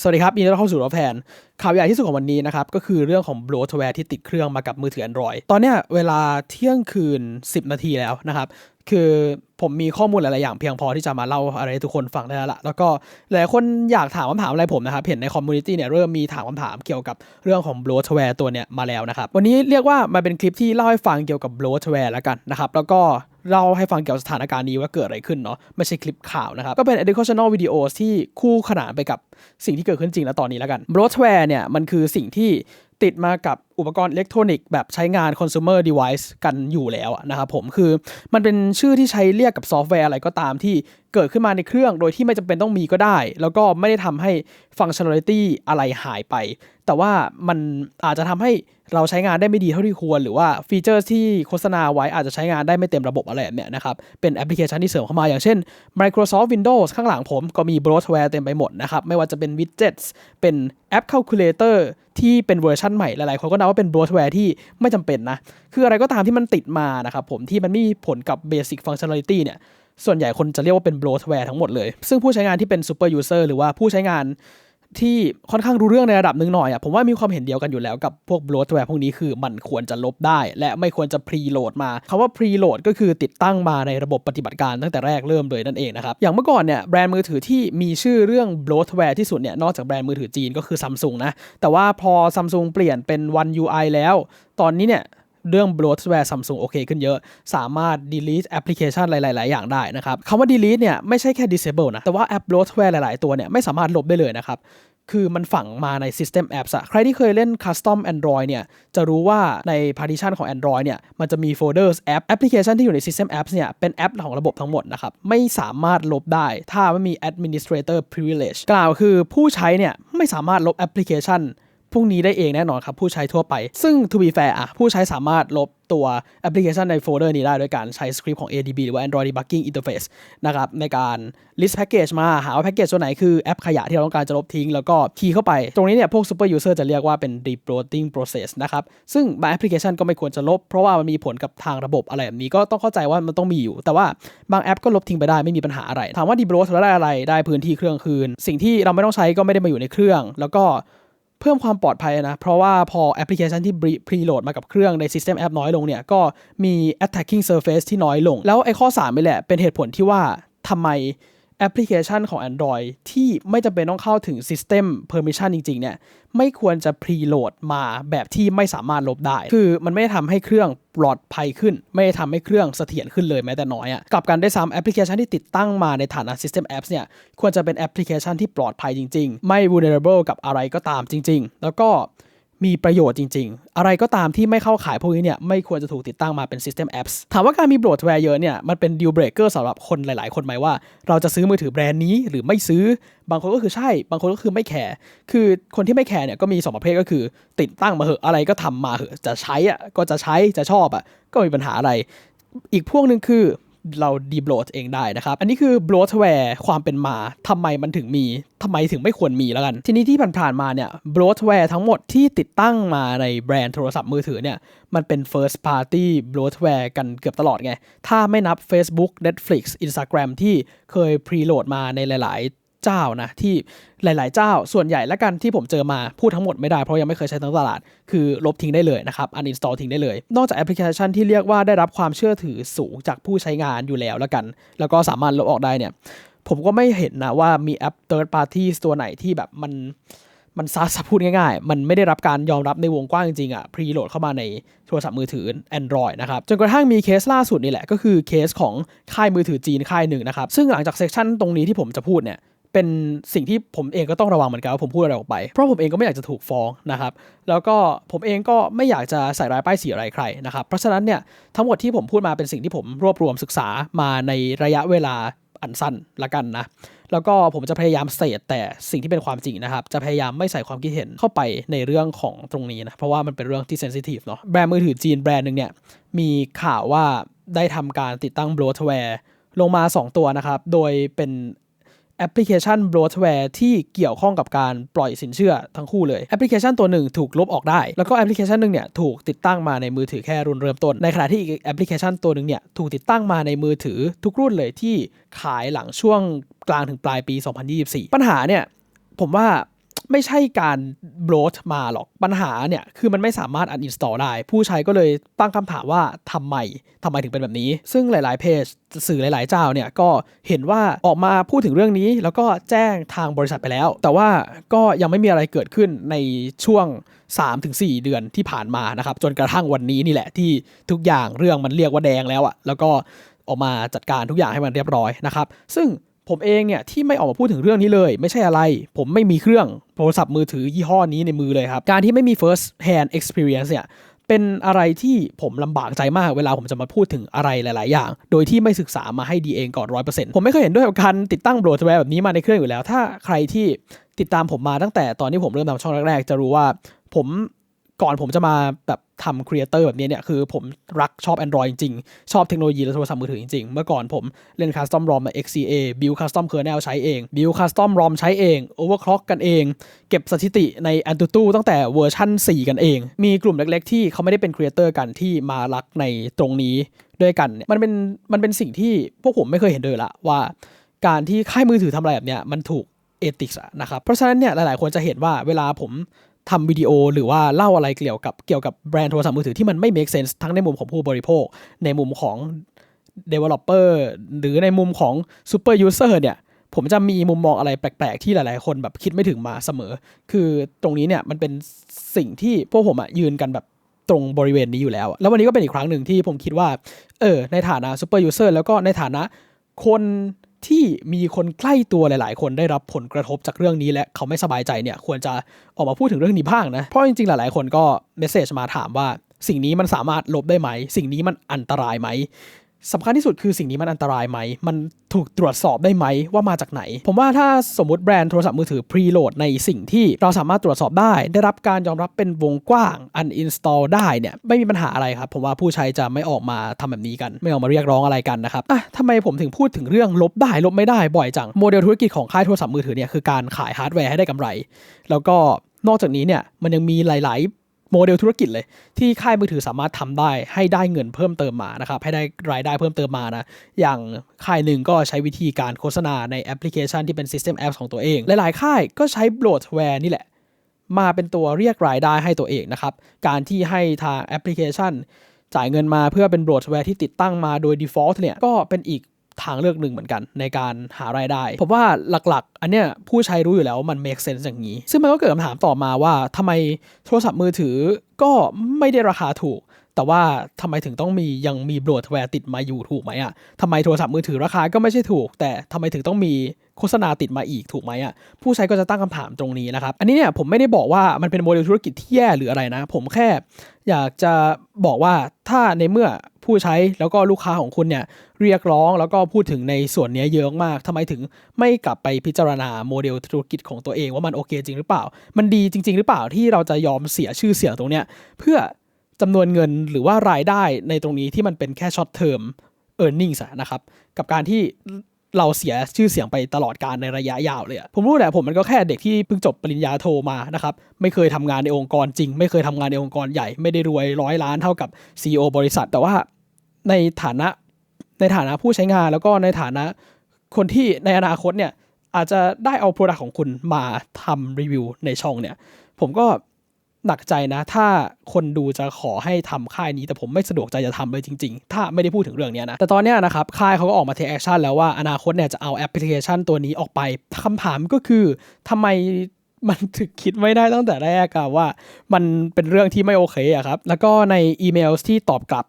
สวัสดีครับยินดีต้อนรับเข้าสู่รถแทนข่าวใหญ่ที่สุดของวันนี้นะครับ ก็คือเรื่องของบลูทแวร์ที่ติดเครื่องมากับมือถือ Android ตอนเนี้ยเวลาเที่ยงคืน 10 นาทีแล้วนะครับ คือ ผมมีข้อมูลหลาย ๆ อย่างเพียงพอที่จะมาเล่าอะไรให้ทุกคนฟังได้แล้วละแล้วก็หลายคนอยากถามคำถามอะไรผมนะครับ เห็นในคอมมูนิตี้เนี่ยเริ่มมีถามคำถามเกี่ยวกับเรื่องของ bloatware ตัวเนี้ยมาแล้วนะครับ วันนี้เรียกว่ามันเป็นคลิปที่เล่าให้ฟังเกี่ยวกับ bloatware แล้วกันนะครับ แล้วก็เล่าให้ฟังเกี่ยวกับสถานการณ์นี้ว่าเกิดอะไรขึ้นเนาะไม่ใช่คลิปข่าวนะครับ ก็เป็น educational videos ที่คู่ขนานไปกับสิ่งที่เกิดขึ้นจริงแล้วตอนนี้แล้วกัน bloatware เนี่ยมันคือสิ่งที่ ติดมากับอุปกรณ์อิเล็กทรอนิกส์แบบใช้งาน consumer device กันอยู่แล้วนะครับผมคือมันเป็นชื่อที่ใช้เรียกกับซอฟต์แวร์อะไรก็ตามที่ เกิดขึ้นมาในเครื่องโดยที่ไม่จำเป็นต้องมีก็ได้ แล้วก็ไม่ได้ทำให้ฟังก์ชัน a l i t y อะไรหายไป แต่ว่ามันอาจจะทำให้เราใช้งานได้ไม่ดีเท่าที่ควร หรือว่าฟีเจอร์ที่โฆษณาไว้อาจจะใช้งานได้ไม่เต็มระบบอะไรแบบเนี้ยนะครับ เป็นแอปพลิเคชันที่เสริมเข้ามาอย่างเช่น Microsoft Windows ข้างหลังผมก็มี bloatware เต็มไปหมดนะครับ ไม่ว่าจะเป็น widgets เป็นแอป calculator ที่เป็นเวอร์ชันใหม่หลายๆ คนก็นับว่าเป็น bloatware ที่ไม่จำเป็นนะ คืออะไรก็ตามที่มันติดมานะครับผมที่มันไม่มีผลกับ basic functionality เนี่ย ส่วนใหญ่คนจะเรียกว่าเป็น bloatware ทั้งหมดเลย ซึ่งผู้ใช้งานที่เป็น super user หรือว่าผู้ใช้งานที่ค่อนข้างรู้เรื่องในระดับหนึ่งหน่อยอะผมว่ามีความเห็นเดียวกันอยู่แล้วกับพวก bloatware พวกนี้คือมันควรจะลบได้ และไม่ควรจะ preload มาคำว่า preload ก็คือติดตั้งมาในระบบปฏิบัติการตั้งแต่แรกเริ่มเลยนั่นเองนะครับ อย่างเมื่อก่อนเนี่ยแบรนด์มือถือที่มีชื่อเรื่อง bloatware ที่สุดเนี่ยนอกจากแบรนด์มือถือจีนก็คือ Samsung นะ แต่ว่าพอ Samsung เปลี่ยนเป็น One UI แล้ว ตอนนี้เนี่ย เรื่อง bloatware Samsung โอเคขึ้นเยอะ สามารถ delete แอปพลิเคชันหลาย ๆ อย่างได้นะครับคำว่า delete เนี่ยไม่ใช่แค่ disable นะ แต่ว่าแอป bloatware หลาย ๆ ตัวเนี่ยไม่สามารถลบได้เลยนะครับคือมันฝังมาใน System Apps อะใครที่เคยเล่น Custom Android เนี่ย จะรู้ว่าใน partition ของ Android เนี่ย มันจะมีโฟลเดอร์แอปแอปพลิเคชันที่อยู่ใน System Apps เนี่ย เป็นแอปของระบบทั้งหมดนะครับ ไม่สามารถลบได้ ถ้าไม่มี Administrator Privilege กล่าวคือผู้ใช้เนี่ย ไม่สามารถลบแอปพลิเคชัน พวกนี้ได้เองแน่นอนครับผู้ใช้ทั่วไป ซึ่ง to be fair อะผู้ใช้สามารถลบตัวแอปพลิเคชันในโฟลเดอร์นี้ได้ด้วยการใช้สคริปต์ของ ADB หรือว่า Android Debugging Interface นะครับในการ list package มาหาว่าแพ็กเกจตัวไหนคือแอปขยะที่เราต้องการจะลบทิ้ง แล้วก็คีย์เข้าไป ตรงนี้เนี่ยพวก super user จะเรียกว่าเป็น rebloating process นะครับ ซึ่งบางแอปพลิเคชันก็ไม่ควรจะลบ เพราะว่ามันมีผลกับทางระบบอะไรแบบนี้ก็ต้องเข้าใจว่ามันต้องมีอยู่ แต่ว่าบางแอปก็ลบทิ้งไปได้ไม่มีปัญหาอะไรถามว่า debloat แล้วได้อะไรได้พื้นที่เครื่องคืน สิ่งที่เราไม่ต้องใช้ก็ไม่ได้มาอยู่ในเครื่อง แล้วก็ เพิ่มความปลอดภัยนะ เพราะว่าพอแอปพลิเคชันที่พรีโหลดมากับเครื่องใน System App น้อยลงเนี่ย ก็มี attacking surface ที่น้อยลง แล้วไอ้ข้อ 3 นี่แหละ เป็นเหตุผลที่ว่าทำไม แอปพลิเคชันของ Android ที่ไม่จำเป็นต้องเข้าถึง System Permission จริง ๆ เนี่ย ไม่ควรจะ preload มาแบบที่ไม่สามารถลบได้ คือมันไม่ได้ทำให้เครื่องปลอดภัยขึ้น ไม่ได้ทำให้เครื่องเสถียรขึ้นเลยแม้แต่น้อยอะ่ะกลับกันได้ซ้ำแอปพลิเคชันที่ติดตั้งมาในฐานะ System Apps เนี่ย ควรจะเป็นแอปพลิเคชันที่ปลอดภัยจริง ๆ ไม่ vulnerable กับอะไรก็ตามจริง ๆ แล้วก็ มีประโยชน์จริง ๆ อะไรก็ตามที่ไม่เข้าขายพวกนี้เนี่ยไม่ควรจะถูกติดตั้งมาเป็น System Apps ถามว่าการมี bloatware เยอะเนี่ยมันเป็น deal breaker สำหรับคนหลาย ๆ คนไหมว่า เราจะซื้อมือถือแบรนด์นี้หรือไม่ซื้อ บางคนก็คือใช่ บางคนก็คือไม่แคร์ คือคนที่ไม่แคร์เนี่ยก็มีสองประเภทก็คือ ติดตั้งมาเหอะอะไรก็ทำมาเหอะจะใช้อะก็จะใช้จะชอบอะก็ไม่มีปัญหาอะไร อีกพวกหนึ่งคือ เราดีบลตเองได้นะครับ อันนี้คือบลอแวร์ความเป็นมาทำไมมันถึงมีทำไมถึงไม่ควรมีแล้วกัน ทีนี้ที่ผ่านๆมาเนี่ยบลอแวร์ทั้งหมดที่ติดตั้งมาในแบรนด์โทรศัพท์มือถือเนี่ยมันเป็น first party bloatware กันเกือบตลอดไง ถ้าไม่นับ Facebook Netflix Instagram ที่เคย preload มาในหลาย ๆ เจ้านะที่หลาย ๆ เจ้า ส่วนใหญ่และกันที่ผมเจอมาพูดทั้งหมดไม่ได้เพราะยังไม่เคยใช้ทั้งตลาด คือลบทิ้งได้เลยนะครับ uninstall ทิ้งได้เลย นอกจากแอปพลิเคชันที่เรียกว่าได้รับความเชื่อถือสูงจากผู้ใช้งานอยู่แล้วแล้วกัน แล้วก็สามารถลบออกได้เนี่ยผมก็ไม่เห็นนะว่ามีแอป third party ตัวไหนที่แบบมันมันซัสพูดง่ายๆ มันไม่ได้รับการยอมรับในวงกว้างจริงๆอะ preload เข้ามาในโทรศัพท์มือถือ Android นะครับ จนกระทั่งมีเคสล่าสุดนี่แหละ ก็คือเคสของค่ายมือถือจีนค่ายหนึ่งนะครับ ซึ่งหลังจากเซสชันตรงนี้ที่ผมจะพูดเนี่ย เป็นสิ่งที่ผมเองก็ต้องระวังเหมือนกันว่าผมพูดอะไรออกไป เพราะผมเองก็ไม่อยากจะถูกฟ้องนะครับ แล้วก็ผมเองก็ไม่อยากจะใส่ร้ายป้ายสีอะไรใครนะครับ เพราะฉะนั้นเนี่ยทั้งหมดที่ผมพูดมาเป็นสิ่งที่ผมรวบรวมศึกษามาในระยะเวลาอันสั้นละกันนะ แล้วก็ผมจะพยายามเสดแต่สิ่งที่เป็นความจริงนะครับ จะพยายามไม่ใส่ความคิดเห็นเข้าไปในเรื่องของตรงนี้นะ เพราะว่ามันเป็นเรื่องที่เซนซิทีฟเนาะ แบรนด์มือถือจีนแบรนด์หนึ่งเนี่ย มีข่าวว่าได้ทำการติดตั้ง bloatware ลงมา 2 ตัวนะครับ โดยเป็น แอปพลิเคชัน bloatware ที่เกี่ยวข้องกับการปล่อยสินเชื่อทั้งคู่เลยแอปพลิเคชันตัวหนึ่งถูกลบออกได้ แล้วก็แอปพลิเคชันหนึ่งเนี่ยถูกติดตั้งมาในมือถือแค่รุ่นเริ่มต้น ในขณะที่อีกแอปพลิเคชันตัวหนึ่งเนี่ยถูกติดตั้งมาในมือถือทุกรุ่นเลยที่ขายหลังช่วงกลางถึงปลายปี 2024 ปัญหาเนี่ยผมว่า ไม่ใช่การโบลดมาหรอกปัญหาเนี่ยคือมันไม่สามารถ uninstall ได้ ผู้ใช้ก็เลยตั้งคำถามว่าทำไมทำไมถึงเป็นแบบนี้ ซึ่งหลาย ๆ เพจสื่อหลาย ๆ เจ้าเนี่ยก็เห็นว่าออกมาพูดถึงเรื่องนี้ แล้วก็แจ้งทางบริษัทไปแล้ว แต่ว่าก็ยังไม่มีอะไรเกิดขึ้นในช่วง 3-4 เดือนที่ผ่านมานะครับจนกระทั่งวันนี้นี่แหละที่ทุกอย่างเรื่องมันเรียกว่าแดงแล้วอะแล้วก็ออกมาจัดการทุกอย่างให้มันเรียบร้อยนะครับ ซึ่ง ผมเองเนี่ยที่ไม่ออกมาพูดถึงเรื่องนี้เลย ไม่ใช่อะไร ผมไม่มีเครื่องโทรศัพท์มือถือยี่ห้อนี้ในมือเลยครับ การที่ไม่มี first hand experience เนี่ยเป็นอะไรที่ผมลำบากใจมากเวลาผมจะมาพูดถึงอะไรหลาย ๆ อย่าง โดยที่ไม่ศึกษามาให้ดีเองก่อนร้อยเปอร์เซ็นต์ผมไม่เคยเห็นด้วยกับการติดตั้งโบรดแวร์แบบนี้มาในเครื่องอยู่แล้ว ถ้าใครที่ติดตามผมมาตั้งแต่ตอนที่ผมเริ่มทำช่องแรก ๆ จะรู้ว่าผม ก่อนผมจะมาแบบทำครีเอเตอร์แบบนี้เนี่ยคือผมรักชอบ Android จริงๆ ชอบเทคโนโลยีและโทรศัพท์มือถือจริงๆ เมื่อก่อนผมเล่น Custom ROM มา XCA build Custom Kernel ใช้เอง build Custom ROM ใช้เอง Overclock กันเอง เก็บสถิติใน Antutu ตั้งแต่เวอร์ชัน4 กันเอง มีกลุ่มเล็กๆ ที่เขาไม่ได้เป็นครีเอเตอร์กันที่มารักในตรงนี้ด้วยกันมันเป็นมันเป็นสิ่งที่พวกผมไม่เคยเห็นเลยละว่า การที่ค่ายมือถือทำอะไรแบบเนี้ยมันถูกเอติกส์นะครับ เพราะฉะนั้นเนี่ยหลายๆ คนจะเห็นว่าเวลาผม ทำวิดีโอหรือว่าเล่าอะไรเกี่ยวกับเกี่ยวกับแบรนด์โทรศัพท์มือถือที่มันไม่ make sense ทั้งในมุมของผู้บริโภค ในมุมของ developer หรือในมุมของ super user เนี่ยผมจะมีมุมมองอะไรแปลกๆ ที่หลายๆ คนแบบคิดไม่ถึงมาเสมอ คือตรงนี้เนี่ยมันเป็นสิ่งที่พวกผมอะยืนกันแบบตรงบริเวณนี้อยู่แล้ว แล้ววันนี้ก็เป็นอีกครั้งหนึ่งที่ผมคิดว่า เออ ในฐานะ super user แล้วก็ในฐานะคน ที่มีคนใกล้ตัวหลาย ๆ คนได้รับผลกระทบจากเรื่องนี้และเขาไม่สบายใจเนี่ยควรจะออกมาพูดถึงเรื่องนี้บ้างนะ เพราะจริง ๆ หลาย ๆ คนก็เมสเซจมาถามว่า สิ่งนี้มันสามารถลบได้ไหม สิ่งนี้มันอันตรายไหม สำคัญที่สุดคือสิ่งนี้มันอันตรายไหม มันถูกตรวจสอบได้ไหมว่ามาจากไหน ผมว่าถ้าสมมติแบรนด์โทรศัพท์มือถือพรีโหลดในสิ่งที่เราสามารถตรวจสอบได้ ได้รับการยอมรับเป็นวงกว้าง uninstall ได้เนี่ยไม่มีปัญหาอะไรครับ ผมว่าผู้ใช้จะไม่ออกมาทำแบบนี้กัน ไม่ออกมาเรียกร้องอะไรกันนะครับอะทำไมผมถึงพูดถึงเรื่องลบได้ลบไม่ได้บ่อยจังโมเดลธุรกิจของค่ายโทรศัพท์มือถือเนี่ยคือการขายฮาร์ดแวร์ให้ได้กำไร แล้วก็นอกจากนี้เนี่ยมันยังมีหลาย ๆ โมเดลธุรกิจเลย ที่ค่ายมือถือสามารถทำได้ให้ได้เงินเพิ่มเติมมานะครับให้ได้รายได้เพิ่มเติมมานะอย่างค่ายหนึ่งก็ใช้วิธีการโฆษณาในแอปพลิเคชันที่เป็น System Apps ของตัวเอง หลายๆ ค่ายก็ใช้โบรดแวร์นี่แหละ มาเป็นตัวเรียกรายได้ให้ตัวเองนะครับการที่ให้ทางแอปพลิเคชันจ่ายเงินมาเพื่อเป็นโบรดแวร์ที่ติดตั้งมาโดย default เนี่ยก็เป็นอีก ทางเลือกหนึ่งเหมือนกัน ในการหารายได้ ผมว่าหลักๆ อันเนี้ยผู้ใช้รู้อยู่แล้วว่ามัน make sense อย่างนี้ ซึ่งมันก็เกิดคำถามต่อมาว่าทำไมโทรศัพท์มือถือก็ไม่ได้ราคาถูก แต่ว่าทำไมถึงต้องมียังมีบรดแวร์ติดมาอยู่ถูกไหมอะทำไมโทรศัพท์มือถือราคาก็ไม่ใช่ถูก แต่ทำไมถึงต้องมีโฆษณาติดมาอีกถูกไหมอะผู้ใช้ก็จะตั้งคำถามตรงนี้นะครับ อันนี้เนี่ยผมไม่ได้บอกว่ามันเป็นโมเดลธุรกิจที่แย่หรืออะไรนะ ผมแค่ อยากจะบอกว่าถ้าในเมื่อผู้ใช้แล้วก็ลูกค้าของคุณเนี่ยเรียกร้องแล้วก็พูดถึงในส่วนนี้เยอะมากทำไมถึงไม่กลับไปพิจารณาโมเดลธุรกิจของตัวเองว่ามันโอเคจริงหรือเปล่า มันดีจริง ๆ หรือเปล่าที่เราจะยอมเสียชื่อเสียงตรงเนี้ยเพื่อ จำนวนเงินหรือว่ารายได้ในตรงนี้ที่มันเป็นแค่ช็อตเทอม e a r n i n g นะครับ กับการที่เราเสียชื่อเสียงไปตลอดการในระยะยาวเลยผมรู้แหละผมมันก็แค่เด็กที่เพิ่งจบปริญญาโทมานะครับ ไม่เคยทำงานในองค์กรจริง ไม่เคยทำงานในองค์กรใหญ่ไม่ได้รวยร้อยล้านเท่ากับ CEO บริษัท แต่ว่าในฐานะในฐานะผู้ใช้งานแล้วก็ในฐานะคนที่ในอนาคตเนี่ยอาจจะได้เอาโปรดักของคุณมาทำรีวิวในช่องเนี่ย ผมก็ หนักใจนะ ถ้าคนดูจะขอให้ทำค่ายนี้ แต่ผมไม่สะดวกใจจะทำเลยจริง ๆ ถ้าไม่ได้พูดถึงเรื่องนี้นะ แต่ตอนนี้นะครับค่ายเขาก็ออกมาเทคแอคชั่นแล้วว่าอนาคตเนี่ยจะเอาแอปพลิเคชันตัวนี้ออกไปคำถามก็คือทำไมมันถึงคิดไม่ได้ตั้งแต่แรกอะว่า มันเป็นเรื่องที่ไม่โอเคอะครับ แล้วก็ในอีเมลที่ตอบกลับ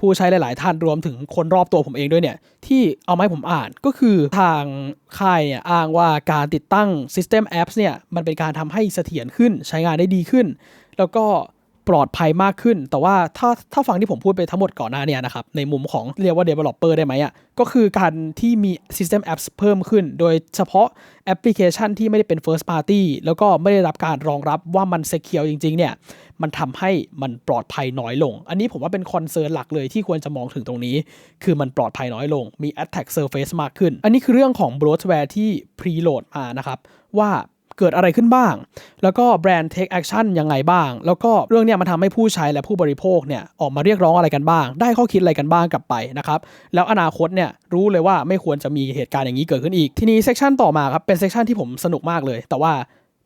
ผู้ใช้หลาย ๆ ท่านรวมถึงคนรอบตัวผมเองด้วยเนี่ยที่เอาไม้ผมอ่านก็คือทางค่ายเนี่ยอ้างว่าการติดตั้ง System Apps เนี่ยมันเป็นการทำให้เสถียรขึ้นใช้งานได้ดีขึ้น แล้วก็ปลอดภัยมากขึ้น แต่ว่าถ้าถ้าฟังที่ผมพูดไปทั้งหมดก่อนหน้าเนี่ยนะครับในมุมของเรียกว่า developer ได้ไหมอะก็คือการที่มี system apps เพิ่มขึ้น โดยเฉพาะแอปพลิเคชันที่ไม่ได้เป็น first party แล้วก็ไม่ได้รับการรองรับว่ามัน secure จริง ๆ เนี่ย มันทำให้มันปลอดภัยน้อยลง อันนี้ผมว่าเป็นคอนเซิร์นหลักเลยที่ควรจะมองถึงตรงนี้ คือมันปลอดภัยน้อยลง มี attack surface มากขึ้น อันนี้คือเรื่องของ bloatware ที่ preload มานะครับ ว่าเกิดอะไรขึ้นบ้าง แล้วก็แบรนด์ take action ยังไงบ้าง แล้วก็เรื่องเนี้ยมันทำให้ผู้ใช้และผู้บริโภคเนี่ยออกมาเรียกร้องอะไรกันบ้าง ได้ข้อคิดอะไรกันบ้างกลับไปนะครับ แล้วอนาคตเนี่ยรู้เลยว่าไม่ควรจะมีเหตุการณ์อย่างนี้เกิดขึ้นอีก ทีนี้เซกชันต่อมาครับ เป็นเซกชันที่ผมสนุกมากเลย แต่ว่า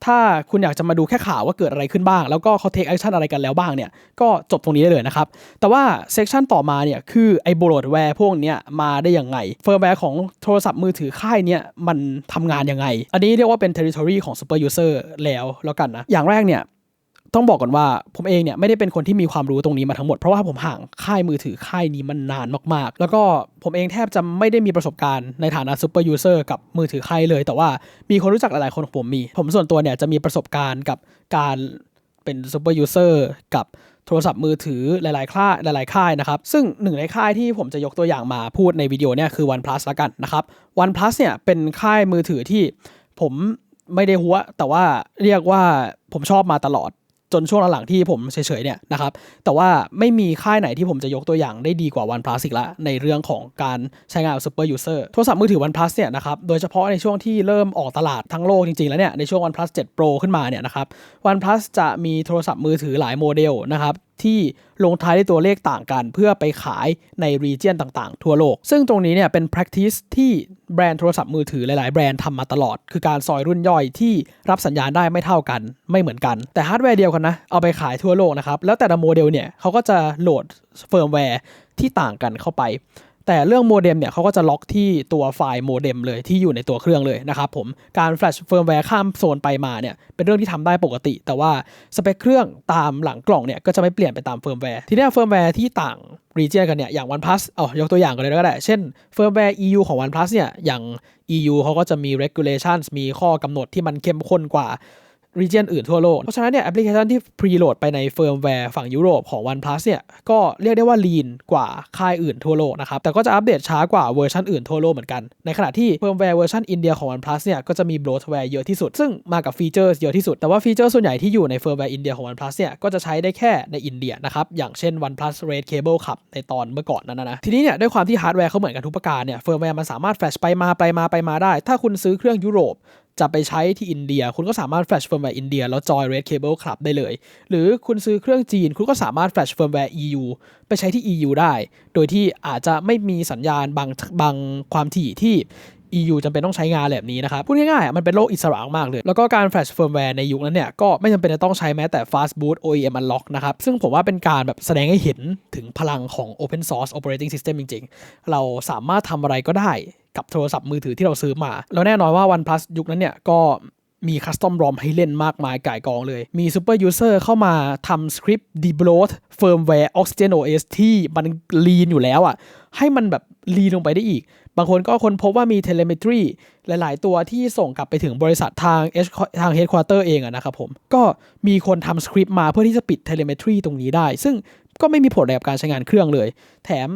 ถ้าคุณอยากจะมาดูแค่ข่าวว่าเกิดอะไรขึ้นบ้าง แล้วก็เขาเทคแอคชั่นอะไรกันแล้วบ้างเนี่ยก็จบตรงนี้ได้เลยนะครับ แต่ว่าเซกชันต่อมาเนี่ยคือไอ้โบรดแวร์พวกเนี้ยมาได้ยังไงเฟิร์มแวร์ของโทรศัพท์มือถือค่ายเนี่ยมันทำงานยังไง อันนี้เรียกว่าเป็น territory ของ super user แล้วแล้วกันนะอย่างแรกเนี่ย ต้องบอกก่อนว่าผมเองเนี่ยไม่ได้เป็นคนที่มีความรู้ตรงนี้มาทั้งหมด เพราะว่าผมห่างค่ายมือถือค่ายนี้มันนานมากๆ แล้วก็ผมเองแทบจะไม่ได้มีประสบการณ์ในฐานะซูเปอร์ยูเซอร์กับมือถือค่ายเลย แต่ว่ามีคนรู้จักหลายๆคนของผมมี ผมส่วนตัวเนี่ยจะมีประสบการณ์กับการเป็นซูเปอร์ยูเซอร์กับโทรศัพท์มือถือหลายๆค่ายหลาย ๆ ค่ายนะครับ ซึ่งหนึ่งในค่ายที่ผมจะยกตัวอย่างมาพูดในวิดีโอเนี่ยคือ OnePlus ละกันนะครับ OnePlus เนี่ยเป็นค่ายมือถือที่ผมไม่ได้หัวแต่ว่าเรียกว่าผมชอบมาตลอด จนช่วงหลังๆที่ผมเฉยๆเนี่ยนะครับแต่ว่าไม่มีค่ายไหนที่ผมจะยกตัวอย่างได้ดีกว่า OnePlus อีกละในเรื่องของการใช้งานกับ Super User โทรศัพท์มือถือ OnePlus เนี่ยนะครับโดยเฉพาะในช่วงที่เริ่มออกตลาดทั้งโลกจริงๆ แล้วเนี่ยในช่วง OnePlus 7 Pro ขึ้นมาเนี่ยนะครับ OnePlus จะมีโทรศัพท์มือถือหลายโมเดลนะครับ ที่ลงท้ายด้วยตัวเลขต่างกัน เพื่อไปขายในรีเจียนต่างๆ ทั่วโลก ซึ่งตรงนี้เนี่ยเป็น practice ที่แบรนด์โทรศัพท์มือถือหลาย ๆ แบรนด์ทำมาตลอด คือการซอยรุ่นย่อยที่รับสัญญาณได้ไม่เท่ากัน ไม่เหมือนกัน แต่ฮาร์ดแวร์เดียวกันนะ เอาไปขายทั่วโลกนะครับ แล้วแต่ละโมเดลเนี่ยเขาก็จะโหลดเฟิร์มแวร์ที่ต่างกันเข้าไป แต่เรื่องโมเด็มเนี่ยเขาก็จะล็อกที่ตัวไฟล์โมเด็มเลยที่อยู่ในตัวเครื่องเลยนะครับผมการแฟลชเฟิร์มแวร์ข้ามโซนไปมาเนี่ยเป็นเรื่องที่ทำได้ปกติ แต่ว่าสเปคเครื่องตามหลังกล่องเนี่ยก็จะไม่เปลี่ยนไปตามเฟิร์มแวร์ทีนี้เฟิร์มแวร์ที่ต่างรีเจนกันเนี่ยอย่าง OnePlus อ๋อยกตัวอย่างกันเลยก็ได้ เช่นเฟิร์มแวร์ EU ของ OnePlus เนี่ยอย่าง EU เขาก็จะมี regulations มีข้อกำหนดที่มันเข้มข้นกว่า region อื่นทั่วโลก เพราะฉะนั้นเนี่ยแอปพลิเคชันที่ preload ไปในเฟิร์มแวร์ฝั่งยุโรปของ OnePlus เนี่ยก็เรียกได้ว่า lean กว่าค่ายอื่นทั่วโลกนะครับ แต่ก็จะอัปเดตช้ากว่าเวอร์ชันอื่นทั่วโลกเหมือนกัน ในขณะที่เฟิร์มแวร์เวอร์ชันอินเดียของ OnePlus เนี่ยก็จะมี bloatware เยอะที่สุด ซึ่งมากับฟีเจอร์เยอะที่สุด แต่ว่าฟีเจอร์ส่วนใหญ่ที่อยู่ในเฟิร์มแวร์อินเดียของ OnePlus เนี่ยก็จะใช้ได้แค่ในอินเดียนะครับอย่างเช่น OnePlus Red Cable ขับในตอนเมื่อก่อนนั้นนะทีนี้เนี่ยด้วยความที่ฮาร์ดแวร์เขาเหมือนกันทุกประการเนี่ยเฟิร์มแวร์มันสามารถแฟลชไปมาไปมาไปมาได้ ถ้าคุณซื้อเครื่องยุโรป จะไปใช้ที่อินเดีย คุณก็สามารถแฟลชเฟิร์มแวร์อินเดียแล้วจอย Red Cable Club ได้เลย หรือคุณซื้อเครื่องจีน คุณก็สามารถแฟลชเฟิร์มแวร์ EU ไปใช้ที่ EU ได้ โดยที่อาจจะไม่มีสัญญาณบางบางความถี่ที่ EU จำเป็นต้องใช้งานแบบนี้นะครับ พูดง่ายๆ มันเป็นโลกอิสระมากเลย แล้วก็การแฟลชเฟิร์มแวร์ในยุคนั้นเนี่ย ก็ไม่จำเป็นจะต้องใช้แม้แต่ fast boot OEM unlock นะครับ ซึ่งผมว่าเป็นการแบบแสดงให้เห็นถึงพลังของ open source operating system จริงๆ เราสามารถทำอะไรก็ได้ กับโทรศัพท์มือถือที่เราซื้อมา แล้วแน่นอนว่า OnePlus ยุคนั้นเนี่ยก็มีคัสตอมรอมให้เล่นมากมายก่ายกองเลย มีซูเปอร์ยูเซอร์เข้ามาทำสคริปต์ debloat firmware Oxygen OS ที่มันลีนอยู่แล้วอะ ให้มันแบบลีนลงไปได้อีก บางคนก็คนพบว่ามี telemetry หลาย ๆ ตัวที่ส่งกลับไปถึงบริษัททาง H ทาง headquarter เองอะนะครับผม ก็มีคนทำสคริปต์มาเพื่อที่จะปิด telemetry ตรงนี้ได้ ซึ่งก็ไม่มีผลอะไรกับการใช้งานเครื่องเลย แถม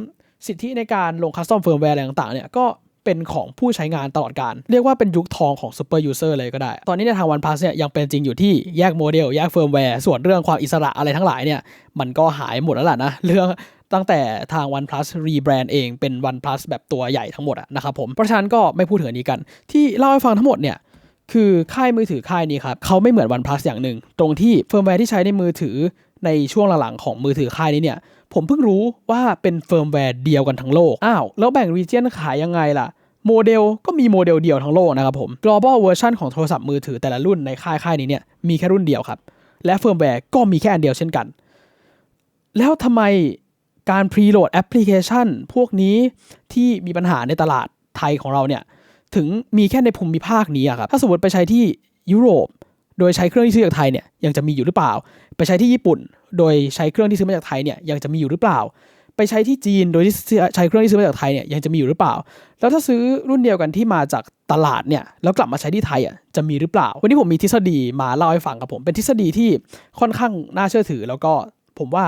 สิทธิในการลงคัสตอมเฟิร์มแวร์อะไรต่าง ๆ เนี่ยก็ เป็นของผู้ใช้งานตลอดการ เรียกว่าเป็นยุคทองของ Super User เซอร์เลยก็ได้ ตอนนี้ในทาง OnePlus เนี่ยยังเป็นจริงอยู่ที่แยกโมเดล แยกเฟิร์มแวร์ส่วนเรื่องความอิสระอะไรทั้งหลายเนี่ยมันก็หายหมดแล้วล่ะนะ เรื่องตั้งแต่ทาง OnePlus rebrand เองเป็น OnePlus แบบตัวใหญ่ทั้งหมดอะนะครับผมเพราะฉะนั้นก็ไม่พูดถึงอันนี้กัน ที่เล่าให้ฟังทั้งหมดเนี่ยคือค่ายมือถือค่ายนี้ครับเขาไม่เหมือน OnePlus อย่างหนึ่ง ตรงที่เฟิร์มแวร์ที่ใช้ในมือถือในช่วงหลังๆของมือถือค่ายนี้เนี่ย ผมเพิ่งรู้ว่าเป็นเฟิร์มแวร์เดียวกันทั้งโลก อ้าว แล้วแบ่ง region ขายยังไงล่ะ โมเดลก็มีโมเดลเดียวทั้งโลกนะครับผม global version ของโทรศัพท์มือถือแต่ละรุ่นในค่ายค่ายนี้เนี่ยมีแค่รุ่นเดียวครับ และเฟิร์มแวร์ก็มีแค่อันเดียวเช่นกัน แล้วทำไมการพรีโหลดแอปพลิเคชัน พวกนี้ที่มีปัญหาในตลาดไทยของเราเนี่ยถึงมีแค่ในภูมิภาคนี้อะครับ ถ้าสมมติไปใช้ที่ยุโรป โดยใช้เครื่องที่ซื้อจากไทยเนี่ยยังจะมีอยู่หรือเปล่า ไปใช้ที่ญี่ปุ่น โดยใช้เครื่องที่ซื้อมาจากไทยเนี่ยยังจะมีอยู่หรือเปล่า ไปใช้ที่จีนโดยที่ใช้เครื่องที่ซื้อมาจากไทยเนี่ยยังจะมีอยู่หรือเปล่า แล้วถ้าซื้อรุ่นเดียวกันที่มาจากตลาดเนี่ยแล้วกลับมาใช้ที่ไทยอะจะมีหรือเปล่า วันนี้ผมมีทฤษฎีมาเล่าให้ฟังกับผม เป็นทฤษฎีที่ค่อนข้างน่าเชื่อถือ แล้วก็ผมว่า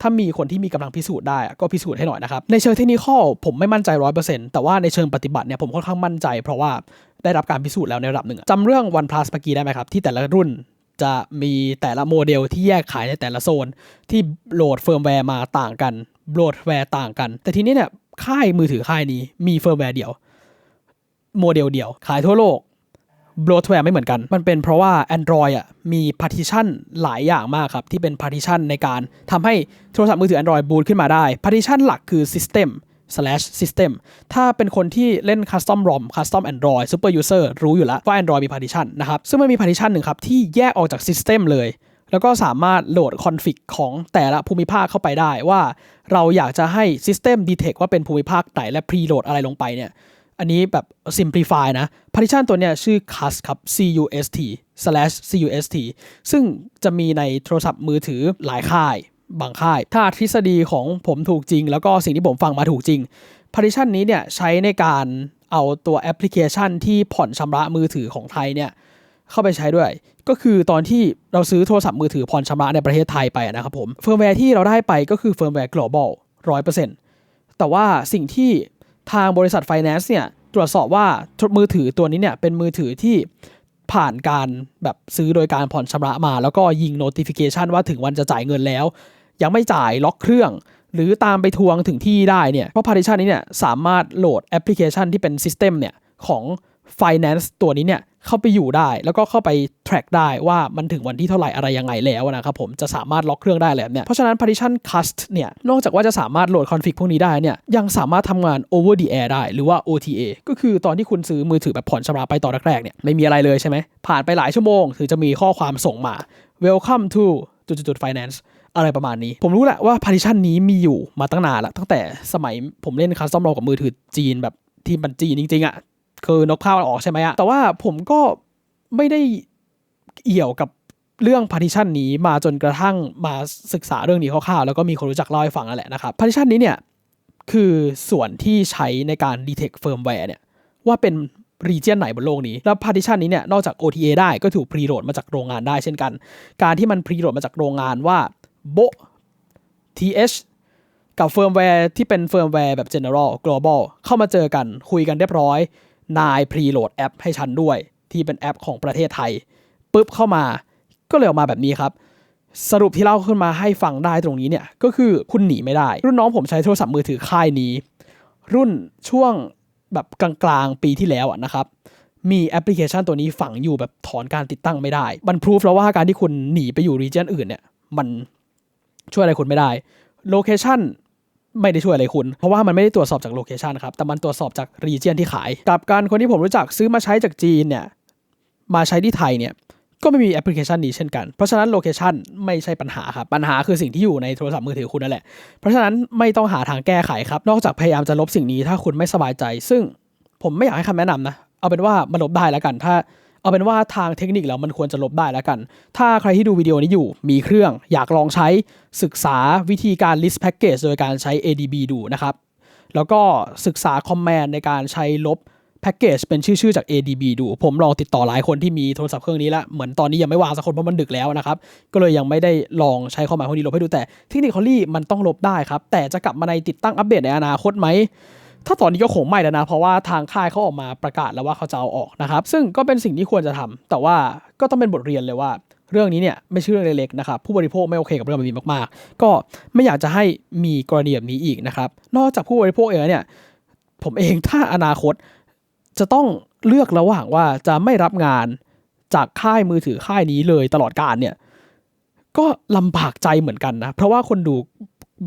ถ้ามีคนที่มีกำลังพิสูจน์ได้ก็พิสูจน์ให้หน่อยนะครับในเชิงเทคนิคผมไม่มั่นใจร้อยเปอร์เซ็นต์แต่ว่าในเชิงปฏิบัติเนี่ยผมค่อนข้างมั่นใจ เพราะว่า ได้รับการพิสูจน์แล้วในระดับหนึ่งอะจำเรื่อง OnePlus เมื่อกี้ได้ไหมครับ ที่แต่ละรุ่นจะมีแต่ละโมเดลที่แยกขายในแต่ละโซน ที่โหลดเฟิร์มแวร์มาต่างกันโหลดแวร์ต่างกัน แต่ทีนี้เนี่ยค่ายมือถือค่ายนี้มีเฟิร์มแวร์เดียว โมเดลเดียว ขายทั่วโลก b l o a t w a r e ไม่เหมือนกัน มันเป็นเพราะว่า Android อะมี partition หลายอย่างมากครับ ที่เป็น partition ในการทำให้โทรศัพท์มือถือ Android บูตขึ้นมาได้ partition หลักคือ system system ถ้าเป็นคนที่เล่น custom ROM custom Android super user รู้อยู่แล้วว่า Android มี partition นะครับ ซึ่งมันมี partition หนึ่งครับ ที่แยกออกจาก system เลย แล้วก็สามารถโหลด config ของแต่ละภูมิภาคเข้าไปได้ว่า เราอยากจะให้ system detect ว่าเป็นภูมิภาคไหนและ preload อะไรลงไปเนี่ยอันนี้แบบ simplify นะ partition ตัวเนี้ยชื่อ cust ครับ cust slash cust ซึ่งจะมีในโทรศัพท์มือถือหลายค่าย บางค่าย ถ้าทฤษฎีของผมถูกจริง แล้วก็สิ่งที่ผมฟังมาถูกจริง partition นี้เนี่ยใช้ในการเอาตัวแอปพลิเคชันที่ผ่อนชำระมือถือของไทยเนี่ยเข้าไปใช้ด้วย ก็คือตอนที่เราซื้อโทรศัพท์มือถือผ่อนชำระในประเทศไทยไปนะครับผมเฟิร์มแวร์ที่เราได้ไปก็คือเฟิร์มแวร์ global 100%แต่ว่าสิ่งที่ทางบริษัท Finance เนี่ยตรวจสอบว่ามือถือตัวนี้เนี่ยเป็นมือถือที่ ผ่านการแบบซื้อโดยการผ่อนชำระมา แล้วก็ยิง notification ว่าถึงวันจะจ่ายเงินแล้ว ยังไม่จ่ายล็อกเครื่อง หรือตามไปทวงถึงที่ได้เนี่ยเพราะ partition นี้เนี่ยสามารถโหลดแอปพลิเคชันที่เป็น system เนี่ยของ finance ตัวนี้เนี่ย เข้าไปอยู่ได้ แล้วก็เข้าไป track ได้ว่ามันถึงวันที่เท่าไหร่อะไรยังไงแล้วนะครับผมจะสามารถล็อกเครื่องได้เลยเนี่ยเพราะฉะนั้น partition cust เนี่ยนอกจากว่าจะสามารถโหลด config พวกนี้ได้เนี่ยยังสามารถทำงาน over the air ได้หรือว่า OTA ก็คือตอนที่คุณซื้อมือถือแบบผ่อนชำระไปตอนแรกๆเนี่ยไม่มีอะไรเลยใช่ไหมผ่านไปหลายชั่วโมงถึงจะมีข้อความส่งมา welcome to จุดๆ finance อะไรประมาณนี้ ผมรู้แหละว่า partition นี้มีอยู่มาตั้งนานแล้วตั้งแต่สมัยผมเล่นคัสตอมรอกับมือถือจีนแบบที่มันจีนจริงๆอะ่ะ คือนกข้าวออกใช่ไหมอะแต่ว่าผมก็ไม่ได้เอี่ยวกับเรื่อง partition นี้มาจนกระทั่งมาศึกษาเรื่องนี้คร่าวๆแล้วก็มีคนรู้จักเล่าให้ฟังนั่นแหละนะครับ partition นี้เนี่ยคือส่วนที่ใช้ในการ detect firmware เนี่ยว่าเป็น region ไหนบนโลกนี้ แล้ว partition นี้เนี่ยนอกจาก OTA ได้ก็ถูก preload มาจากโรงงานได้เช่นกัน การที่มัน preload มาจากโรงงานว่าโบ th กับเฟิร์มแวร์ที่เป็นเฟิร์มแวร์แบบ general global เข้ามาเจอกันคุยกันเรียบร้อย นาย preload แอปให้ฉันด้วย ที่เป็นแอปของประเทศไทยปุ๊บเข้ามาก็เลยออกมาแบบนี้ครับ สรุปที่เล่าขึ้นมาให้ฟังได้ตรงนี้เนี่ย ก็คือคุณหนีไม่ได้ รุ่นน้องผมใช้โทรศัพท์มือถือค่ายนี้ รุ่นช่วงแบบกลางๆปีที่แล้วนะครับมีแอปพลิเคชันตัวนี้ฝังอยู่แบบถอนการติดตั้งไม่ได้ มันพิสูจแล้วว่าการที่คุณหนีไปอยู่รีเจนอื่นเนี่ย มันช่วยอะไรคุณไม่ได้ โลเคชัน ไม่ได้ช่วยอะไรคุณ เพราะว่ามันไม่ได้ตรวจสอบจากโลเคชันครับ แต่มันตรวจสอบจากรีเจียนที่ขาย กับการคนที่ผมรู้จักซื้อมาใช้จากจีนเนี่ย มาใช้ที่ไทยเนี่ย ก็ไม่มีแอปพลิเคชันนี้เช่นกัน เพราะฉะนั้นโลเคชันไม่ใช่ปัญหาครับ ปัญหาคือสิ่งที่อยู่ในโทรศัพท์มือถือคุณนั่นแหละ เพราะฉะนั้นไม่ต้องหาทางแก้ไขครับ นอกจากพยายามจะลบสิ่งนี้ถ้าคุณไม่สบายใจ ซึ่งผมไม่อยากให้คำแนะนำนะ เอาเป็นว่ามันลบได้แล้วกัน ถ้า เอาเป็นว่าทางเทคนิคแล้วมันควรจะลบได้แล้วกัน ถ้าใครที่ดูวิดีโอนี้อยู่มีเครื่องอยากลองใช้ศึกษาวิธีการ list package โดยการใช้ ADB ดูนะครับ แล้วก็ศึกษาคอมแมนในการใช้ลบแพ็กเกจเป็นชื่อ ๆ จาก ADB ดู ผมลองติดต่อหลายคนที่มีโทรศัพท์เครื่องนี้แล้วเหมือนตอนนี้ยังไม่วางสักคนเพราะมันดึกแล้วนะครับ ก็เลยยังไม่ได้ลองใช้คอมแมนพวกนี้ลบให้ดูแต่เทคนิคอลี่มันต้องลบได้ครับ แต่จะกลับมาในติดตั้งอัปเดตในอนาคตไหม ถ้าตอนนี้ก็คงไม่แล้วนะ เพราะว่าทางค่ายเขาออกมาประกาศแล้วว่าเขาจะเอาออกนะครับ ซึ่งก็เป็นสิ่งที่ควรจะทำแต่ว่าก็ต้องเป็นบทเรียนเลยว่า เรื่องนี้เนี่ยไม่ใช่เรื่องเล็กๆนะครับ ผู้บริโภคไม่โอเคกับเรื่องแบบนี้มากๆ ก็ไม่อยากจะให้มีกรณีแบบนี้อีกนะครับ นอกจากผู้บริโภคเองเนี่ย ผมเองถ้าอนาคตจะต้องเลือกระหว่างว่าจะไม่รับงานจากค่ายมือถือค่ายนี้เลยตลอดการเนี่ย ก็ลำบากใจเหมือนกันนะ เพราะว่าคนดู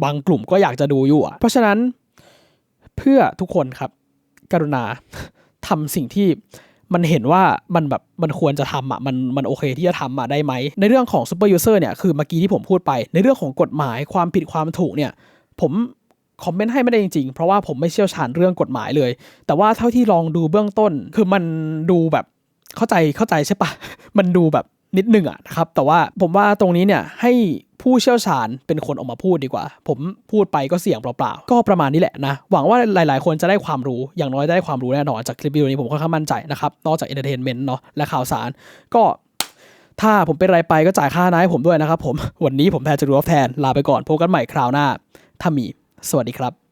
บางกลุ่มก็อยากจะดูอยู่อะเพราะฉะนั้น เพื่อทุกคนครับ กรุณาทำสิ่งที่มันเห็นว่ามันแบบมันควรจะทำอะมันมันโอเคที่จะทำอะได้ไหม ในเรื่องของซูเปอร์ยูเซอร์เนี่ยคือเมื่อกี้ที่ผมพูดไป ในเรื่องของกฎหมายความผิดความถูกเนี่ย ผมคอมเมนต์ให้ไม่ได้จริงๆ เพราะว่าผมไม่เชี่ยวชาญเรื่องกฎหมายเลย แต่ว่าเท่าที่ลองดูเบื้องต้น คือมันดูแบบเข้าใจเข้าใจใช่ปะมันดูแบบนิดนึงอะนะครับแต่ว่าผมว่าตรงนี้เนี่ยให้ ผู้เชี่ยวชาญเป็นคนออกมาพูดดีกว่า ผมพูดไปก็เสี่ยงเปล่าๆ ก็ประมาณนี้แหละนะ หวังว่าหลายๆ คนจะได้ความรู้ อย่างน้อยได้ความรู้แน่นอนจากคลิปวิดีโอนี้ผมค่อนข้างมั่นใจนะครับ นอกจากเอนเตอร์เทนเมนต์เนาะและข่าวสาร ก็ถ้าผมเป็นไรไปก็จ่ายค่านาให้ผมด้วยนะครับผม วันนี้ผมแทนจะรู้แทนลาไปก่อนพบกันใหม่คราวหน้า ถ้ามี สวัสดีครับ